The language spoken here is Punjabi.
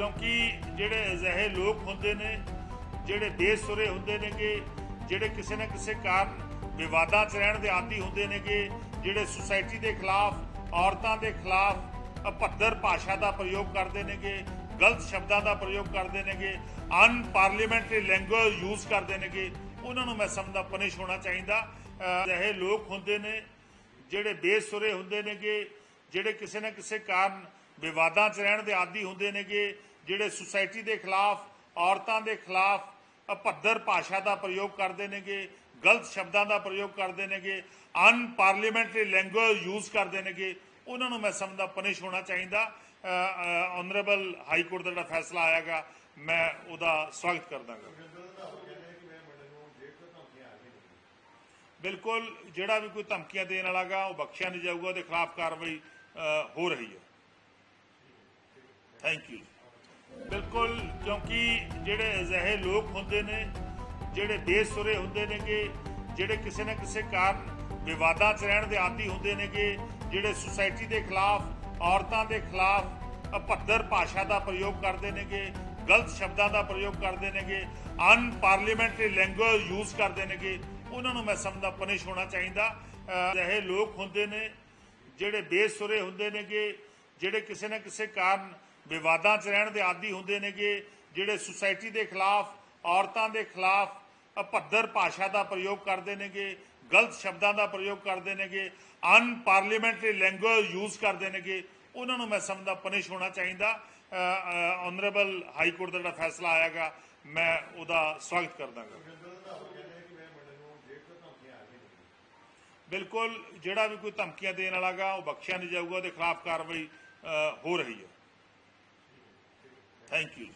ਕਿਉਂਕਿ ਜਿਹੜੇ ਅਜਿਹੇ ਲੋਕ ਹੁੰਦੇ ਨੇ, ਜਿਹੜੇ ਬੇਸੁਰੇ ਹੁੰਦੇ ਨੇਗੇ, ਜਿਹੜੇ ਕਿਸੇ ਨਾ ਕਿਸੇ ਕਾਰਨ ਵਿਵਾਦਾਂ 'ਚ ਰਹਿਣ ਦੇ ਆਦੀ ਹੁੰਦੇ ਨੇਗੇ, ਜਿਹੜੇ ਸੁਸਾਇਟੀ ਦੇ ਖਿਲਾਫ, ਔਰਤਾਂ ਦੇ ਖਿਲਾਫ ਅਪੱਧਰ ਭਾਸ਼ਾ ਦਾ ਪ੍ਰਯੋਗ ਕਰਦੇ ਨੇਗੇ, ਗਲਤ ਸ਼ਬਦਾਂ ਦਾ ਪ੍ਰਯੋਗ ਕਰਦੇ ਨੇਗੇ ਅਨਪਾਰਲੀਮੈਂਟਰੀ ਲੈਂਗੁਏਜ ਯੂਜ਼ ਕਰਦੇ ਨੇਗੇ, ਉਹਨਾਂ ਨੂੰ ਮੈਂ ਸਮਝਦਾ ਪਨਿਸ਼ ਹੋਣਾ ਚਾਹੀਦਾ। ਅਜਿਹੇ ਲੋਕ ਹੁੰਦੇ ਨੇ, ਜਿਹੜੇ ਬੇਸੁਰੇ ਹੁੰਦੇ ਨੇਗੇ ਜਿਹੜੇ ਕਿਸੇ ਨਾ ਕਿਸੇ ਕਾਰਨ ਵਿਵਾਦਾਂ 'ਚ ਰਹਿਣ ਦੇ ਆਦੀ ਹੁੰਦੇ ਨੇਗੇ, ਜਿਹੜੇ ਸੁਸਾਇਟੀ ਦੇ ਖਿਲਾਫ, ਔਰਤਾਂ ਦੇ ਖਿਲਾਫ ਅਪੱਧਰ ਭਾਸ਼ਾ ਦਾ ਪ੍ਰਯੋਗ ਕਰਦੇ ਨੇਗੇ, ਗਲਤ ਸ਼ਬਦਾਂ ਦਾ ਪ੍ਰਯੋਗ ਕਰਦੇ ਨੇਗੇ ਅਨਪਾਰਲੀਮੈਂਟਰੀ ਲੈਂਗੁਏਜ ਯੂਜ਼ ਕਰਦੇ ਨੇਗੇ, ਉਹਨਾਂ ਨੂੰ ਮੈਂ ਸਮਝਦਾ ਪਨਿਸ਼ ਹੋਣਾ ਚਾਹੀਦਾ। ਆਨਰੇਬਲ ਹਾਈ ਕੋਰਟ ਦਾ ਜਿਹੜਾ ਫੈਸਲਾ ਆਇਆਗਾ, ਮੈਂ ਉਹਦਾ ਸਵਾਗਤ ਕਰਦਾਗਾ ਬਿਲਕੁਲ, ਜਿਹੜਾ ਵੀ ਕੋਈ ਧਮਕੀਆਂ ਦੇਣ ਵਾਲਾਗਾ ਉਹ ਬਖਸ਼ਿਆ ਨਹੀਂ ਜਾਊਗਾ, ਉਹਦੇ ਖਿਲਾਫ ਕਾਰਵਾਈ ਹੋ ਰਹੀ ਹੈ। ਥੈਂਕ ਯੂ ਬਿਲਕੁਲ, ਕਿਉਂਕਿ ਜਿਹੜੇ ਅਜਿਹੇ ਲੋਕ ਹੁੰਦੇ ਨੇ, ਜਿਹੜੇ ਬੇਸੁਰੇ ਹੁੰਦੇ ਨੇਗੇ, ਜਿਹੜੇ ਕਿਸੇ ਨਾ ਕਿਸੇ ਕਾਰਨ ਵਿਵਾਦਾਂ 'ਚ ਰਹਿਣ ਦੇ ਆਦੀ ਹੁੰਦੇ ਨੇਗੇ, ਜਿਹੜੇ ਸੁਸਾਇਟੀ ਦੇ ਖਿਲਾਫ, ਔਰਤਾਂ ਦੇ ਖਿਲਾਫ ਅਪੱਧਰ ਭਾਸ਼ਾ ਦਾ ਪ੍ਰਯੋਗ ਕਰਦੇ ਨੇਗੇ, ਗਲਤ ਸ਼ਬਦਾਂ ਦਾ ਪ੍ਰਯੋਗ ਕਰਦੇ ਨੇਗੇ ਅਨਪਾਰਲੀਮੈਂਟਰੀ ਲੈਂਗੁਏਜ ਯੂਜ਼ ਕਰਦੇ ਨੇਗੇ, ਉਹਨਾਂ ਨੂੰ ਮੈਂ ਸਮਝਦਾ ਪਨਿਸ਼ ਹੋਣਾ ਚਾਹੀਦਾ। ਅਜਿਹੇ ਲੋਕ ਹੁੰਦੇ ਨੇ ਜਿਹੜੇ ਬੇਸੁਰੇ ਹੁੰਦੇ ਨੇਗੇ, ਜਿਹੜੇ ਕਿਸੇ ਨਾ ਕਿਸੇ ਕਾਰਨ ਵਿਵਾਦਾਂ 'ਚ ਰਹਿਣ ਦੇ ਆਦੀ ਹੁੰਦੇ ਨੇਗੇ, ਜਿਹੜੇ ਸੁਸਾਇਟੀ ਦੇ ਖਿਲਾਫ, ਔਰਤਾਂ ਦੇ ਖਿਲਾਫ ਅਪੱਧਰ ਭਾਸ਼ਾ ਦਾ ਪ੍ਰਯੋਗ ਕਰਦੇ ਨੇਗੇ, ਗਲਤ ਸ਼ਬਦਾਂ ਦਾ ਪ੍ਰਯੋਗ ਕਰਦੇ ਨੇਗੇ ਅਨਪਾਰਲੀਮੈਂਟਰੀ ਲੈਂਗੁਏਜ ਯੂਜ਼ ਕਰਦੇ ਨੇਗੇ, ਉਹਨਾਂ ਨੂੰ ਮੈਂ ਸਮਝਦਾ ਪਨਿਸ਼ ਹੋਣਾ ਚਾਹੀਦਾ। ਆਨਰੇਬਲ ਹਾਈ ਕੋਰਟ ਦਾ ਜਿਹੜਾ ਫੈਸਲਾ ਆਇਆਗਾ, ਮੈਂ ਉਹਦਾ ਸਵਾਗਤ ਕਰਦਾਗਾ। ਬਿਲਕੁਲ ਜਿਹੜਾ ਵੀ ਕੋਈ ਧਮਕੀਆਂ ਦੇਣ ਵਾਲਾਗਾ, ਉਹ ਬਖਸ਼ਿਆ ਨਹੀਂ ਜਾਊਗਾ, ਉਹਦੇ ਖਿਲਾਫ ਕਾਰਵਾਈ ਹੋ ਰਹੀ ਹੈ। Thank you